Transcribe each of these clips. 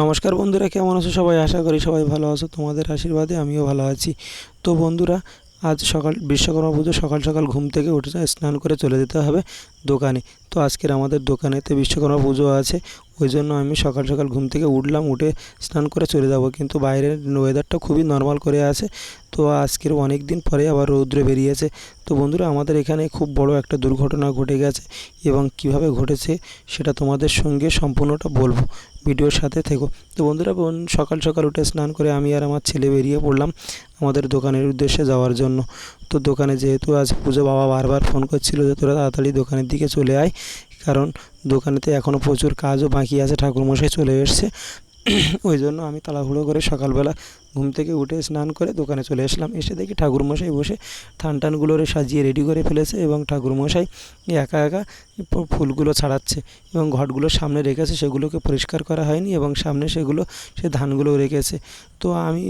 নমস্কার বন্ধুরা, কেমন আছো সবাই? আশা করি সবাই ভালো আছো। তোমাদের আশীর্বাদে আমিও ভালো আছি। তো বন্ধুরা, আজ সকাল, বিশ্বকর্মা পুজো সকাল সকাল ঘুম থেকে উঠে স্নান করে চলে যেতে হবে দোকানে। তো আজকের আমাদের দোকানেতে বিশ্বকর্মা পুজো আছে, ওই জন্য আমি সকাল সকাল ঘুম থেকে উঠলাম, উঠে স্নান করে চলে যাব। কিন্তু বাইরের ওয়েদারটা খুবই নর্মাল করে আছে। তো আজকের অনেক দিন পরে আবার রৌদ্র বেরিয়েছে। তো বন্ধুরা, আমাদের এখানে খুব বড় একটা দুর্ঘটনা ঘটে গেছে এবং কীভাবে ঘটেছে সেটা তোমাদের সঙ্গে সম্পূর্ণটা বলব। ভিডিওর সাথে থেকো। তো বন্ধুরা, বোন- সকাল সকাল উঠে স্নান করে আমি আর আমার ছেলে বেরিয়ে পড়লাম আমাদের দোকানের উদ্দেশ্যে যাওয়ার জন্য। তো দোকানে যেহেতু আজ পুজো, বাবা বারবার ফোন করছিল যে তোরা তাড়াতাড়ি দোকানের দিকে চলে আয়, কারণ দোকানেতে এখনও প্রচুর কাজও বাকি আছে, ঠাকুরমশাই চলে এসছে। ওই জন্য আমি তাড়াহুড়ো করে সকালবেলা ঘুম থেকে উঠে স্নান করে দোকানে চলে আসলাম। এসে দেখি ঠাকুরমশাই বসে থান টানগুলোরে সাজিয়ে রেডি করে ফেলেছে এবং ঠাকুরমশাই একা একা ফুলগুলো ছাড়াচ্ছে এবং ঘটগুলো সামনে রেখেছে, সেগুলোকে পরিষ্কার করা হয়নি এবং সামনে সেগুলো, সে ধানগুলো রেখেছে। তো আমি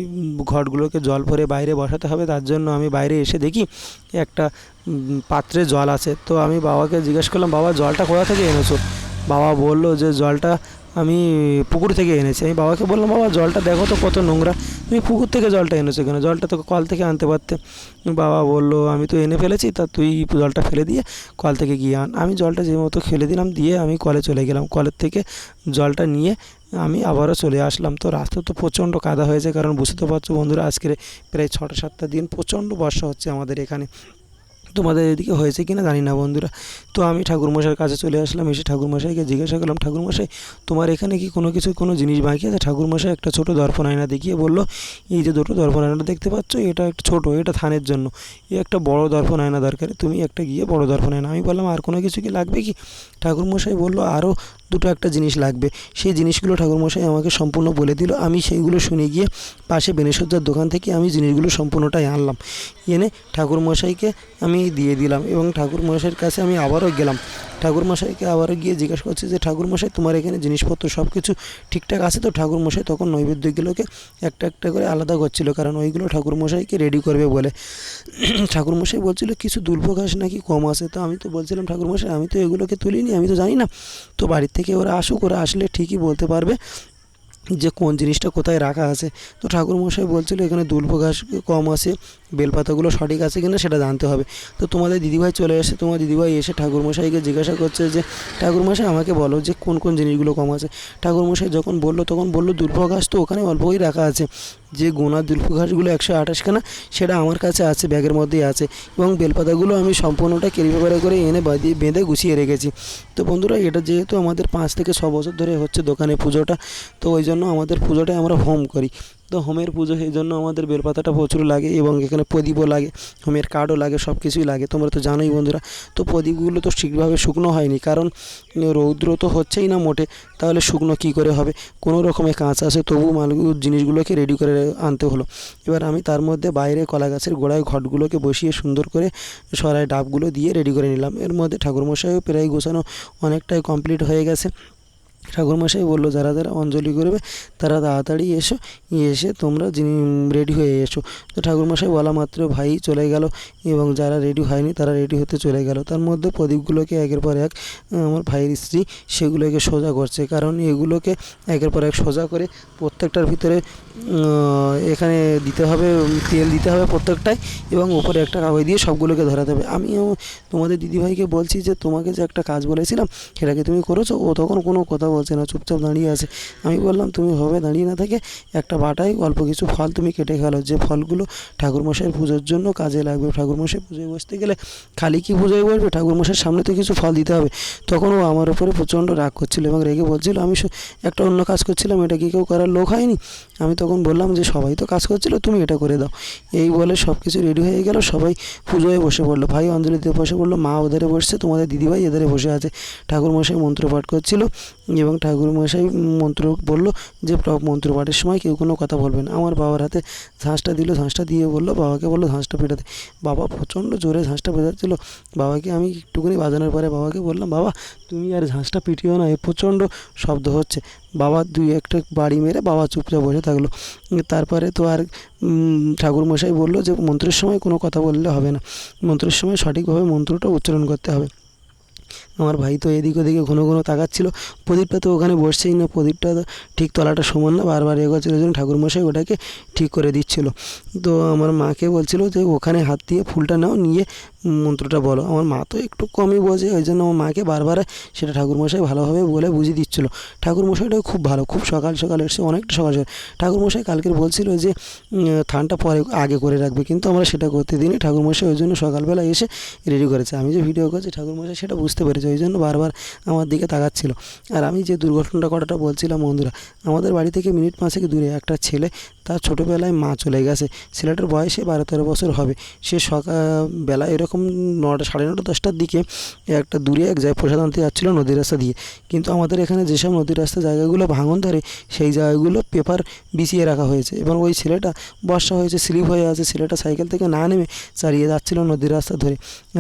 ঘটগুলোকে জল ভরে বাইরে বসাতে হবে, তার জন্য আমি বাইরে এসে দেখি একটা পাত্রে জল আছে। তো আমি বাবাকে জিজ্ঞেস করলাম, বাবা, জলটা কোথা থেকে এনেছো? বাবা বলল যে, জলটা আমি পুকুর থেকে এনেছি। আমি বাবাকে বললাম, বাবা, জলটা দেখো তো কত নোংরা। তুমি পুকুর থেকে জলটা এনেছো কেন? জলটা তো কল থেকে আনতে পারতে। বাবা বলল, আমি তো এনে ফেলেছি, তা তুই জলটা ফেলে দিয়ে কল থেকে গিয়ে আন। আমি জলটা যে মতো ফেলে দিলাম, দিয়ে আমি কলে চলে গেলাম। কলের থেকে জলটা নিয়ে আমি আবারও চলে আসলাম। তো রাস্তা তো প্রচণ্ড কাদা হয়েছে, কারণ বুঝতে পারছ বন্ধুরা, আজকের প্রায় ছটা সাতটা দিন প্রচণ্ড বর্ষা হচ্ছে আমাদের এখানে। তোমাদের এদিকে হয়েছে কি না জানি না বন্ধুরা। তো আমি ঠাকুরমশাইয়ের কাছে চলে আসলাম, এসে ঠাকুরমশাইকে জিজ্ঞাসা করলাম, ঠাকুরমশাই, তোমার এখানে কি কোনো কিছু, কোনো জিনিস বাকি আছে? ঠাকুরমশাই একটা ছোটো দর্পণ আয়না দেখিয়ে বলল, এই যে দুটো দর্পণ আয়না দেখতে পাচ্ছ, এটা একটা ছোটো, এটা থানের জন্য। এই একটা বড় দর্পণ আয়না দরকার, তুমি একটা গিয়ে বড় দর্পণ আয়না। আমি বললাম, আর কোনো কিছু কি লাগবে কি? ঠাকুরমশাই বলল আরও দুটো একটা জিনিস লাগবে। সেই জিনিসগুলো ঠাকুরমশাই আমাকে সম্পূর্ণ বলে দিল। আমি সেইগুলো শুনে গিয়ে পাশে বেনেসজ্জার দোকান থেকে আমি জিনিসগুলো সম্পূর্ণটাই আনলাম। এনে ঠাকুরমশাইকে আমি দিয়ে দিলাম এবং ঠাকুরমশাইয়ের কাছে আমি আবারও গেলাম। ঠাকুরমশাইকে আবারও গিয়ে জিজ্ঞাসা করছি যে, ঠাকুরমশাই, তোমার এখানে জিনিসপত্র সব কিছু ঠিকঠাক আছে তো? ঠাকুরমশাই তখন নৈবেদ্যগুলোকে একটা একটা করে আলাদা করছিল, কারণ ওইগুলো ঠাকুরমশাইকে রেডি করবে বলে। ঠাকুরমশাই বলছিল, কিছু দুল্প ঘাস নাকি কম আছে? তো আমি তো বলছিলাম, ঠাকুরমশাই, আমি তো এগুলোকে তুলিনি, আমি তো জানি না। তো থেকে ওরা আসুক ওরা আসলে ঠিকই বলতে পারবে। যে কোন জিনিসটা কোথায় রাখা আছে। তো ঠাকুরমশাই বলছিল, এখানে দুল্প ঘাস কম আছে, বেলপাতাগুলো সঠিক আছে কিনা সেটা জানতে হবে। তো তোমাদের দিদিভাই চলে এসে তোমার দিদিভাই এসে ঠাকুরমশাইকে জিজ্ঞাসা করছে যে, ঠাকুরমশাই আমাকে বলো যে কোন কোন জিনিসগুলো কম আছে। ঠাকুরমশাই যখন বলল, তখন বলল দুল্প ঘাস তো ওখানে অল্পই রাখা আছে। যে গোনা দুল্প ঘাসগুলো একশো আঠাশখানা সেটা আমার কাছে আছে, ব্যাগের মধ্যেই আছে। এবং বেলপাতাগুলো আমি সম্পূর্ণটা পেপারে করে এনে বাঁধিয়ে বেঁধে গুছিয়ে রেখেছি। তো বন্ধুরা, এটা যেহেতু আমাদের পাঁচ থেকে ছ বছর ধরে হচ্ছে দোকানে পুজোটা, তো ওই জন্য আমাদের পুজোটাই আমরা হোম করি। তো হোমের পুজো সেই জন্য আমাদের বেলপাতাটা প্রচুর লাগে এবং এখানে প্রদীপও লাগে, হোমের কার্ডও লাগে সব কিছুই লাগে। তোমরা তো জানোই বন্ধুরা, তো প্রদীপগুলো তো ঠিকভাবে শুকনো হয়নি, কারণ রৌদ্র তো হচ্ছেই না মোটে, তাহলে শুকনো কী করে হবে? কোনো রকমের কাঁচা আছে, তবু মালগুলো জিনিসগুলোকে রেডি করে আনতে হলো। এবার আমি তার মধ্যে বাইরে কলা গাছের গোড়ায় ঘটগুলোকে বসিয়ে সুন্দর করে সরাই ডাবগুলো দিয়ে রেডি করে নিলাম। এর মধ্যে ঠাকুরমশাইও প্রায় গোছানো অনেকটাই কমপ্লিট হয়ে গেছে। ঠাকুরমশাই বলল, যারা যারা অঞ্জলি করবে, তারা তাড়াতাড়ি এসো, এসে তোমরা যিনি রেডি হয়ে এসো। তো ঠাকুরমশাই বলা মাত্র, ভাই চলে গেল। এবং যারা রেডি হয়নি, তারা রেডি হতে চলে গেল। তার মধ্যে প্রদীপগুলোকে একের পর এক আমার ভাইয়ের স্ত্রী, সেগুলোকে সোজা করছে। কারণ এগুলোকে একের পর এক সোজা করে প্রত্যেকটার ভিতরে এখানে দিতে হবে, তেল দিতে হবে প্রত্যেকটায় এবং উপরে একটা কাগজ দিয়ে সবগুলোকে ধরাতে হবে। আমিও তোমাদের দিদিভাইকে বলছি যে, তোমাকে যে একটা কাজ বলেছিলাম, সেটাকে তুমি করেছ? ও তখন কোনো কথা বলছে না, চুপচাপ দাঁড়িয়ে আছে। আমি বললাম, তুমি হবে দাঁড়িয়ে না থেকে একটা বাটায় অল্প কিছু ফল তুমি কেটে খেলো যে ফলগুলো ঠাকুরমশাইয়ের পুজোর জন্য কাজে লাগবে, ঠাকুরমশাই পুজোয় বসতে গেলে খালি কি পুজোয় বসবে? ঠাকুরমশাইয়ের সামনে তো কিছু ফল দিতে হবে। তখন ও আমার উপরে প্রচণ্ড রাগ করছিল এবং রেগে বলছিল, আমি একটা অন্য কাজ করছিলাম, এটা কি কেউ করার লোক হয়নি? আমি তখন বললাম যে, সবাই তো কাজ করছিল, তুমি এটা করে দাও। এই বলে সব কিছু রেডি হয়ে গেল, সবাই পুজোয় বসে পড়ল। ভাই অঞ্জলি বসে পড়ল, মা ওধারে বসছে, তোমাদের দিদিভাই এধারে বসে আছে। ঠাকুরমশাই মন্ত্র পাঠ করছিল এবং ঠাকুরমশাই মন্ত্র বলল যে মন্ত্র পাঠের সময় কেউ কোনো কথা বলবেন আমার বাবার হাতে ঝাঁসটা দিল ঝাঁসটা দিয়ে বলল বাবাকে বলল ঝাঁসটা পেটাতে। বাবা প্রচণ্ড জোরে ঝাঁসটা পেটাচ্ছিল। বাবাকে আমি একটুখানি বাজানোর পরে বাবাকে বললাম বাবা তুমি আর ঝাঁসটা পিটিও না এ প্রচণ্ড শব্দ হচ্ছে। বাবা দুই একটা বাড়ি মেরে বাবা চুপচাপ বসে থাকল। তারপরে তো আর উম, ঠাকুরমশাই বলল যে মন্ত্রের সময় কোনো কথা বললে হবে না। মন্ত্রের সময় সঠিকভাবে মন্ত্রটা উচ্চারণ করতে হবে। আমার ভাই তো এদিক ওদিকে ঘন ঘন তাকাচ্ছিল। প্রদীপটা তো ওখানে বসছেই না, প্রদীপটা ঠিক তলাটা সমান না, বারবার এগোচ্ছিল জন্য ঠাকুরমশাই ওটাকে ঠিক করে দিচ্ছিল। তো আমার মাকে বলছিল যে, ওখানে হাত দিয়ে ফুলটা নাও, নিয়ে মন্ত্রটা বলো। আমার মা তো একটু কমই বোঝে, ওই জন্য আমার মাকে বারবার সেটা ঠাকুরমশাই ভালোভাবে বলে বুঝিয়ে দিচ্ছিল। ঠাকুরমশাইটাও খুব ভালো, খুব সকাল সকাল এসে অনেকটা সকাল সকাল। ঠাকুরমশাই কালকের বলছিল যে থানটা পরে আগে করে রাখবে, কিন্তু আমরা সেটা করতে দিইনি। ঠাকুরমশাই ওই জন্য সকালবেলা এসে রেডি করেছে। আমি যে ভিডিও করছি, ঠাকুরমশাই সেটা বুঝতে পেরেছে, ওই জন্য বারবার আমার দিকে তাকাচ্ছিল। আর আমি যে দুর্ঘটনাটা কটাটা বলছিলাম বন্ধুরা, আমাদের বাড়ি থেকে মিনিট পাঁচেক দূরে একটা ছেলে, তার ছোটোবেলায় মা চলে গেছে। ছেলেটার বয়সে বারো তেরো বছর হবে। সে সকালবেলা এরকম নটা, সাড়ে নটা, দশটার দিকে একটা দূরে এক জায়গায় প্রসাদ আনতে যাচ্ছিল নদীর রাস্তা দিয়ে। কিন্তু আমাদের এখানে যেসব নদীর রাস্তা জায়গাগুলো ভাঙন ধরে, সেই জায়গাগুলো পেপার বিছিয়ে রাখা হয়েছে এবং ওই ছেলেটা বর্ষা হয়েছে, স্লিপ হয়ে আছে, ছেলেটা সাইকেল থেকে না নেমে চালিয়ে যাচ্ছিল নদীর রাস্তা ধরে।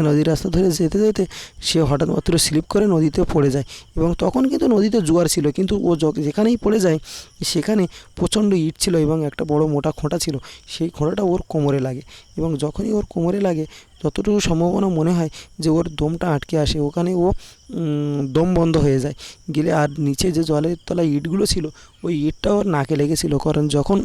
নদীর রাস্তা ধরে যেতে যেতে সে হঠাৎ মাত্র স্লিপ করে নদীতে পড়ে যায় এবং তখন কিন্তু নদীতে জোয়ার ছিল, কিন্তু ও যেখানেই পড়ে যায়, সেখানে প্রচণ্ড ইট ছিল এবং একটা বড় মোটা খোঁটা ছিল। সেই খোঁটাটা ওর কোমরে লাগে এবং যখনই ওর কোমরে লাগে যতটুকু সম্ভাবনা মনে হয় যে ওর দমটা আটকে আসে, ওখানে ও দম বন্ধ হয়ে যায়। গেলে আর নিচে যে জলের তলায় ইটগুলো ছিল, ওই ইটটা ওর নাকে লেগেছিল। কারণ যখন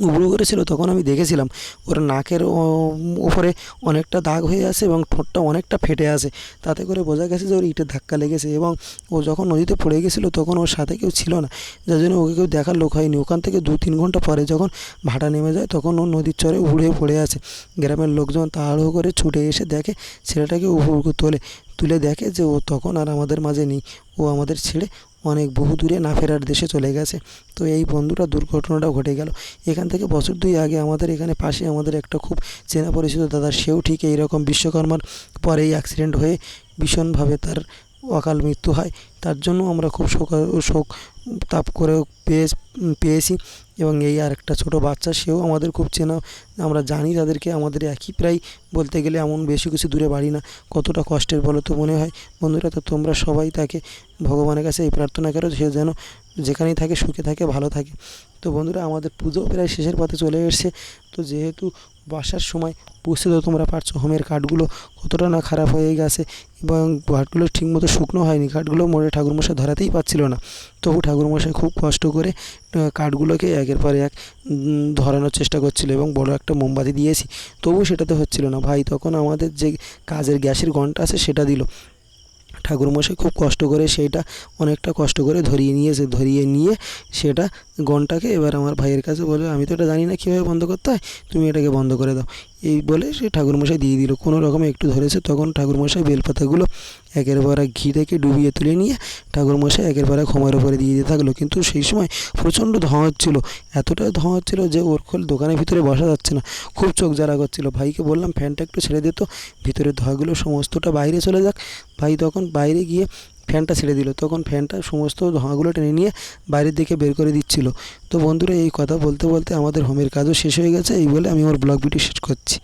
উবড়ো করেছিল, তখন আমি দেখেছিলাম ওর নাকের, ও- উপরে অনেকটা দাগ হয়ে আছে এবং ঠোঁটটা অনেকটা ফেটে আছে। তাতে করে বোঝা গেছে যে ওর ইটের ধাক্কা লেগেছে এবং ও যখন নদীতে পড়ে গেছিল তখন ওর সাথে কেউ ছিল না। যার জন্য ওকে কেউ দেখার লোক হয়নি। ওখান থেকে দু তিন ঘণ্টা পরে যখন ভাটা নেমে যায় তখন ও নদীর চরে উড়ে পড়ে আছে। গ্রামের লোকজন তাড়াহুড়ো করে ছুটে এসে দেখে, ছেলেটাকে উপর তোলে। তুলে দেখে যে ও তখন আর আমাদের মাঝে নেই। ও আমাদের ছেড়ে অনেক বহু দূরে না ফেরার দেশে চলে গেছে। তো এই বন্ধুটা দুর্ঘটনাটা ঘটে গেল। এখান থেকে বছর দুই আগে আমাদের এখানে পাশে আমাদের একটা খুব চেনা পরিচিত দাদা, সেও ঠিক এইরকম বিশ্বকর্মার পরেই অ্যাক্সিডেন্ট হয়ে ভীষণভাবে তার অকাল মৃত্যু হয়। তার জন্য আমরা খুব শোক শোক তাপ করে পেয়ে, পেয়েছি এবং এই আর একটা ছোটো বাচ্চা, সেও আমাদের খুব চেনা। আমরা জানি তাদেরকে, আমাদের একই প্রায় বলতে গেলে এমন বেশি কিছু দূরে বাড়ি না। কতটা কষ্টের বলো তো মনে হয়। বন্ধুরা, তো তোমরা সবাই তাকে ভগবানের কাছে এই প্রার্থনা করো, সে যেন যেখানেই থাকে, সুখে থাকে, ভালো থাকে। তো বন্ধুরা, আমাদের পুজো প্রায় শেষের পথে চলে এসেছে। তো যেহেতু বর্ষার সময় বুঝতে তো তোমরা পারছ, হোমের কাঠগুলো কতটা না খারাপ হয়ে গেছে এবং কাঠগুলো ঠিকমতো শুকনো হয়নি। কাঠগুলো মোড়ে ঠাকুরমশাই ধরাতেই পারছিল না। তবু ঠাকুরমশাই খুব কষ্ট করে কাঠগুলোকে একের পর এক ধরানোর চেষ্টা করছিল এবং বড় একটা মোমবাতি দিয়েছি। তবু সেটাতে হচ্ছিল না। ভাই, তখন আমাদের যে কাজের গ্যাসের ঘণ্টা আছে সেটা দিল। ঠাকুরমশাই খুব কষ্ট করে সেইটা অনেকটা কষ্ট করে ধরিয়ে নিয়েছে ধরিয়ে নিয়ে সেটা গনটাকে এবার আমার ভাইয়ের কাছে বলে, আমি তো এটা জানি না কীভাবে বন্ধ করতে হয়, তুমি এটাকে বন্ধ করে দাও। এই বলে সে ঠাকুরমশাই দিয়ে দিল। কোনো রকমে একটু ধরেছে, তখন ঠাকুরমশাই বেলপাতাগুলো একের পর ঘি থেকে ডুবিয়ে তুলে নিয়ে ঠাকুরমশাই একের পর এক হোমের উপরে দিয়ে দিতে থাকল। কিন্তু সেই সময় প্রচণ্ড ধোঁয়া হচ্ছিল। এতটা ধোঁয়া হচ্ছিল যে ওর খোল দোকানের ভিতরে বসা যাচ্ছে না। খুব চোখ জ্বালা করছিল। ভাইকে বললাম, ফ্যানটা একটু ছেড়ে দিত ভিতরের ধোঁয়াগুলো সমস্তটা বাইরে চলে যাক। ভাই তখন বাইরে গিয়ে ফ্যানটা ছেড়ে দিল। তখন ফ্যানটা সমস্ত ধোঁয়াগুলো টেনে নিয়ে বাইরের দিকে বের করে দিচ্ছিল। তো বন্ধুরা, এই কথা বলতে বলতে আমাদের হোমের কাজও শেষ হয়ে গেছে। এই বলে আমি আমার ব্লগ ভিডিও শেষ করছি।